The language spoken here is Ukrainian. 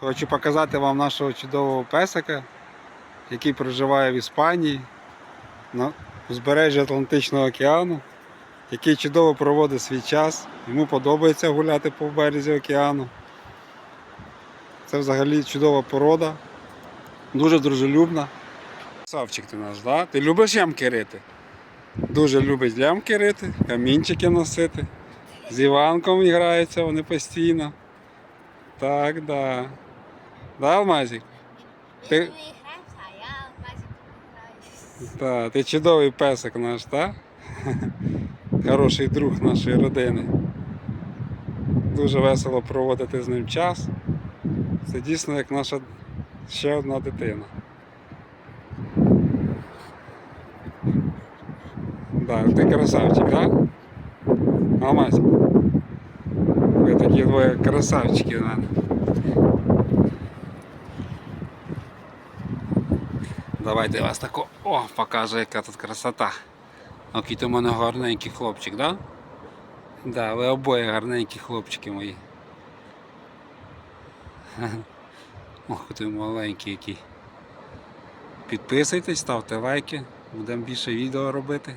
Хочу показати вам нашого чудового песика, який проживає в Іспанії на узбережжі Атлантичного океану, який чудово проводить свій час. Йому подобається гуляти по березі океану. Це взагалі чудова порода, дуже дружелюбна. Савчик ти наш, да? Ти любиш ямки рити? Дуже любить лямки рити, камінчики носити. З Іванком граються вони постійно. Так, да. Да, Алмазик? Ти-. Ми граємо, а я Алмазик граю. Так, ти чудовий песик наш, так? Хороший друг нашої родини. Дуже весело проводити з ним час. Це дійсно як наша ще одна дитина. Да, ти красавчик, так? Да? Алмазик. Ви такі двоє красавчики мене. Давайте я вас тако. О, покажу, яка тут красота. Окій в мене гарненький хлопчик, да? Да, ви обоє гарненькі хлопчики мої. Ох, ти маленький який. Підписуйтесь, ставте лайки, будемо більше відео робити.